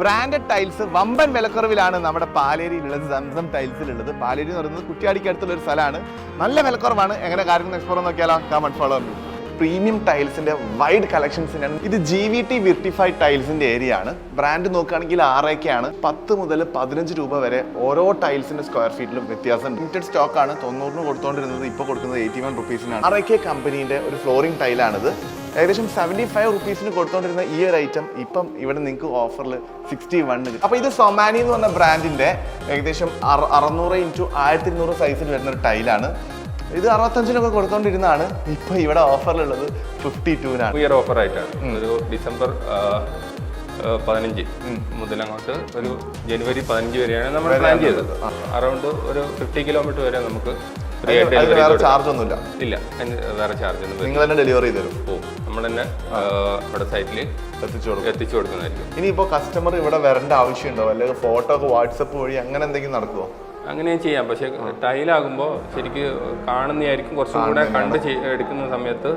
Branded tiles വമ്പൻ വിലക്കുറവിലാണ് നമ്മുടെ പാലേരിയിലുള്ളത് Zamzam ടൈൽസിലുള്ളത് Paleri എന്ന് പറയുന്നത് കുറ്റിയാടിക്ക് അടുത്തുള്ള ഒരു സ്ഥലമാണ്. നല്ല വിലക്കുറവാണ്. എങ്ങനെ കാര്യങ്ങൾ എക്സ്പ്ലോർ നോക്കിയാലോ? കമൺ ഫോളോ പ്രീമിയം ടൈൽസിന്റെ വൈഡ് കളക്ഷൻസിനാണ് ഇത് ജി വി ടി വിർട്ടിഫൈഡ് ടൈൽസിന്റെ ഏരിയ ആണ്. ബ്രാൻഡ് നോക്കുകയാണെങ്കിൽ ആണ് പത്ത് മുതൽ പതിനഞ്ച് രൂപ വരെ ഓരോ ടൈൽസിന്റെ സ്ക്വയർ ഫീറ്റിലും വ്യത്യാസം ലിമിറ്റഡ് സ്റ്റോക്ക് ആണ്. തൊണ്ണൂറിന് കൊടുത്തോണ്ടിരുന്നത് ഇപ്പോൾ കൊടുക്കുന്നത് എയ്റ്റി വൺ റുപ്പീസിനാണ് ആറേക്കെ കമ്പനീന്റെ ഒരു ഫ്ലോറിംഗ് ടൈലാണിത് ഏകദേശം സെവന്റി ഫൈവ് റുപ്പീസിന് കൊടുത്തോണ്ടിരുന്ന ഈ ഒരു ഐറ്റം ഇപ്പം ഇവിടെ നിങ്ങൾക്ക് ഓഫറിൽ സിക്സ്റ്റി വണ്ണ് കിട്ടും. അപ്പോൾ ഇത് സൊമാനി എന്ന് പറഞ്ഞ ബ്രാൻഡിന്റെ ഏകദേശം അറ- അറുന്നൂറ് ഇന്റു ആയിരത്തി ഇരുന്നൂറ് സൈസിൽ വരുന്ന ഒരു ടൈലാണ് ഇത് അറുപത്തഞ്ചിനൊക്കെ കൊടുത്തോണ്ടിരുന്നതാണ്. ഇപ്പൊ ഇവിടെ ഓഫറിലുള്ളത് ഫിഫ്റ്റി ടൂവിനാണ് ഇയർ ഓഫർ ആയിട്ടാണ്. ഒരു ഡിസംബർ പതിനഞ്ച് മുതൽ അങ്ങോട്ട് ഒരു ജനുവരി പതിനഞ്ച് വരെയാണ് നമ്മൾ പ്ലാൻ ചെയ്തത്. അറൗണ്ട് ഒരു ഫിഫ്റ്റി കിലോമീറ്റർ വരെ നമുക്ക് വേറെ ചാർജ് ഒന്നുമില്ല. ഇല്ല വേറെ ചാർജ് ഒന്നും നിങ്ങൾ തന്നെ ഡെലിവറി ചെയ്തു തരും. പോകും നമ്മൾ തന്നെ ഇവിടെ സൈറ്റിൽ എത്തിച്ചു കൊടുക്കും. എത്തിച്ചു കൊടുക്കുന്നതായിരിക്കും. ഇനിയിപ്പോൾ കസ്റ്റമർ ഇവിടെ വരേണ്ട ആവശ്യമുണ്ടോ? അല്ലെങ്കിൽ ഫോട്ടോ ഒക്കെ വാട്സപ്പ് വഴി അങ്ങനെ എന്തെങ്കിലും നടക്കുമോ അങ്ങനെയും ചെയ്യാം. പക്ഷെ ടൈലാകുമ്പോൾ ശരിക്ക് കാണുന്നതായിരിക്കും. കുറച്ചും കൂടെ കണ്ട് എടുക്കുന്ന സമയത്ത്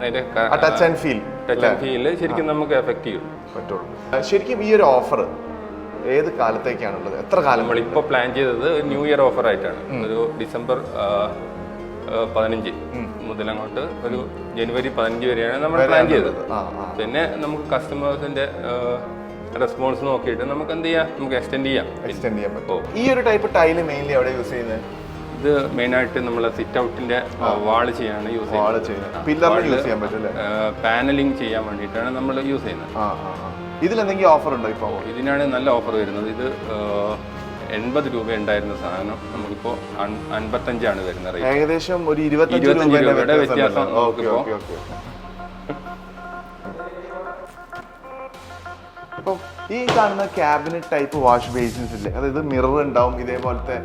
അതിന്റെ touch and feel touch and feel ശരിക്കും നമുക്ക് എഫക്റ്റ് ചെയ്യും. പറ്റുള്ളൂ. ശരിക്കും ഈ ഒരു ഓഫർ ഏത് കാലത്തേക്കാണുള്ളത്? എത്ര കാലം നമ്മളിപ്പോൾ പ്ലാൻ ചെയ്തത് ന്യൂ ഇയർ ഓഫർ ആയിട്ടാണ്. ഒരു ഡിസംബർ പതിനഞ്ച് മുതൽ അങ്ങോട്ട് ഒരു ജനുവരി പതിനഞ്ച് വരെയാണ് നമ്മൾ പ്ലാൻ ചെയ്തത്. പിന്നെ നമുക്ക് കസ്റ്റമേഴ്സിന്റെ റെസ്പോൺസ് നോക്കിയിട്ട് നമുക്ക് എന്ത് ചെയ്യാം? നമുക്ക് എക്സ്റ്റെൻഡ് ചെയ്യാം. എക്സ്റ്റെൻഡ് ചെയ്യാൻ പറ്റും. ഈ ഒരു ടൈപ്പ് ടൈൽ മെയിൻലി അവിടെ യൂസ് ചെയ്യുന്നത്? ഇത് മെയിൻ ആയിട്ട് നമ്മൾ സിറ്റ് ഔട്ടിന്റെ വാൾ ചെയ്യാനാണ് യൂസ് ചെയ്യുന്നത്. പാനലിംഗ് ചെയ്യാൻ വേണ്ടിയിട്ടാണ് നമ്മൾ യൂസ് ചെയ്യുന്നത്. ഇതിലെന്തെങ്കിലും ഓഫർ ഉണ്ടോ ഇപ്പോൾ ഇതിനാണ് നല്ല ഓഫർ വരുന്നത്. ഇത് എൺപത് രൂപ ഉണ്ടായിരുന്ന സാധനം നമുക്കിപ്പോൾ അൻപത്തഞ്ചാണ് വരുന്നത് ഏകദേശം ഒരു ഇരുപത്തഞ്ച് രൂപയുടെ വ്യത്യാസം നമുക്കിപ്പോ- ഓക്കെ ഈ കാണുന്ന ക്യാബിനറ്റ് ടൈപ്പ് വാഷ് ബേസിൻസ് ഇല്ലേ? അതായത് മിറർ ഉണ്ടാവും ഇതേപോലത്തെ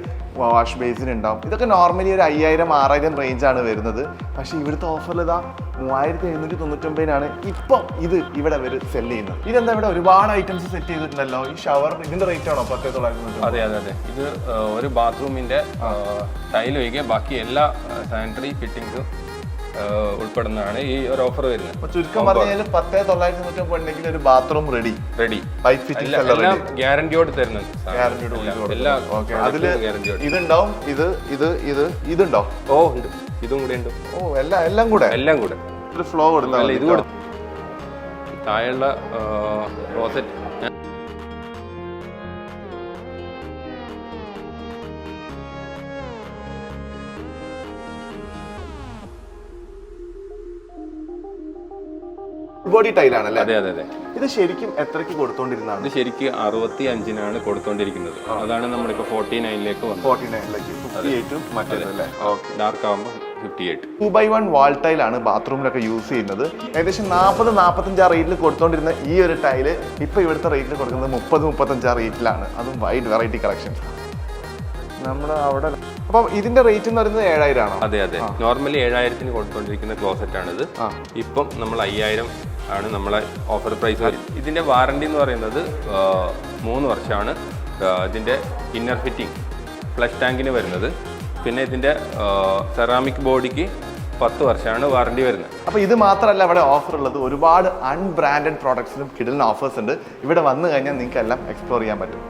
വാഷ് ബേസിൻ ഉണ്ടാവും. ഇതൊക്കെ നോർമലി ഒരു അയ്യായിരം ആറായിരം റേഞ്ചാണ് വരുന്നത്. പക്ഷേ ഇവിടുത്തെ ഓഫറിൽ ഇതാ മൂവായിരത്തി എഴുന്നൂറ്റി തൊണ്ണൂറ്റൊമ്പതിനാണ് ഇപ്പം ഇത് ഇവിടെ അവർ സെൽ ചെയ്യുന്നത്. ഇതെന്താ ഇവിടെ ഒരുപാട് ഐറ്റംസ് സെറ്റ് ചെയ്തിട്ടുണ്ടല്ലോ. ഈ ഷവർ ഇതിന്റെ റേറ്റ് ആണോ പത്ത് തൊള്ളായിരത്തി അതെ അതെ അതെ. ഇത് ഒരു ബാത്റൂമിന്റെ ടൈൽ ഒഴികെ ബാക്കി എല്ലാ സാനിറ്ററി ഫിറ്റിംഗ്സും ഉൾപ്പെടുന്നതാണ് ഈ ഒരു ഓഫർ വരുന്നത്. ചുരുക്കം പറഞ്ഞാൽ പത്തേ തൊള്ളായിരത്തി തൊണ്ണൂറ്റി ഉണ്ടെങ്കിൽ ഒരു bathroom ready ready pipe fittings എല്ലാം ഗ്യാരണ്ടിയോട് തരുന്നത് ഗ്യാരണ്ടിയോട് എല്ലാം- അതിൽ ഇതുണ്ടാവും ഇത് ഇത് ഇത് ഇതുണ്ടോ ഓ ഉണ്ട്. ഇതും കൂടെ ഉണ്ട്. ഓ എല്ലാം എല്ലാം കൂടെ? എല്ലാം കൂടെ. ഒരു ഫ്ലോ കൊടുത്താൽ ഇത് കൊടുത്തു താഴെയുള്ള ക്ലോസറ്റ് ബോഡി ടൈലാണല്ലേ അതെ അതെ അതെ. ഇത് ശരിക്കും എത്രക്ക് കൊടുത്തോണ്ടിരുന്നാണ് ഇത് ശരിക്ക് അറുപത്തി അഞ്ചിനാണ് കൊടുത്തോണ്ടിരിക്കുന്നത് അതാണ് നമ്മളിപ്പോ ഫോർട്ടി നയനിലേക്ക് വന്നത്. ഫോർട്ടി നയനിലേക്ക് ഫിഫ്റ്റി എയ്റ്റും മറ്റേതല്ലേ ഓക്കെ ഡാർക്ക് ആകുമ്പോൾ fifty eight two by one wall ടൈലാണ് ബാത്റൂമിലൊക്കെ യൂസ് ചെയ്യുന്നത്. ഏകദേശം നാൽപ്പത് നാൽപ്പത്തഞ്ചാ റേറ്റിൽ കൊടുത്തോണ്ടിരുന്ന ഈ ഒരു ടൈൽ ഇപ്പൊ ഇവിടുത്തെ റേറ്റിൽ കൊടുക്കുന്നത് മുപ്പത് മുപ്പത്തഞ്ചാ റേറ്റിലാണ് അതും വൈഡ് വെറൈറ്റി കളക്ഷൻ നമ്മൾ അവിടെ അപ്പം ഇതിന്റെ റേറ്റ് എന്ന് പറയുന്നത് ഏഴായിരം ആണോ? അതെ അതെ. നോർമലി ഏഴായിരത്തിന് കൊടുത്തുകൊണ്ടിരിക്കുന്ന ക്ലോസറ്റ് ആണിത്. ഇപ്പം നമ്മൾ അയ്യായിരം ആണ് നമ്മളെ ഓഫർ പ്രൈസ് ഇതിന്റെ വാറണ്ടി എന്ന് പറയുന്നത് മൂന്ന് വർഷമാണ്. ഇതിന്റെ ഇന്നർ ഫിറ്റിംഗ് ഫ്ലഷ് ടാങ്കിന് വരുന്നത്. പിന്നെ ഇതിന്റെ സെറാമിക് ബോഡിക്ക് പത്ത് വർഷമാണ് വാറണ്ടി വരുന്നത്. അപ്പോൾ ഇത് മാത്രമല്ല ഇവിടെ ഓഫർ ഉള്ളത്. ഒരുപാട് അൺബ്രാൻഡഡ് പ്രോഡക്ട്സിനും കിടലിന് ഓഫേഴ്സ് ഉണ്ട്. ഇവിടെ വന്നു കഴിഞ്ഞാൽ നിങ്ങൾക്ക് എല്ലാം എക്സ്പ്ലോർ ചെയ്യാൻ പറ്റും.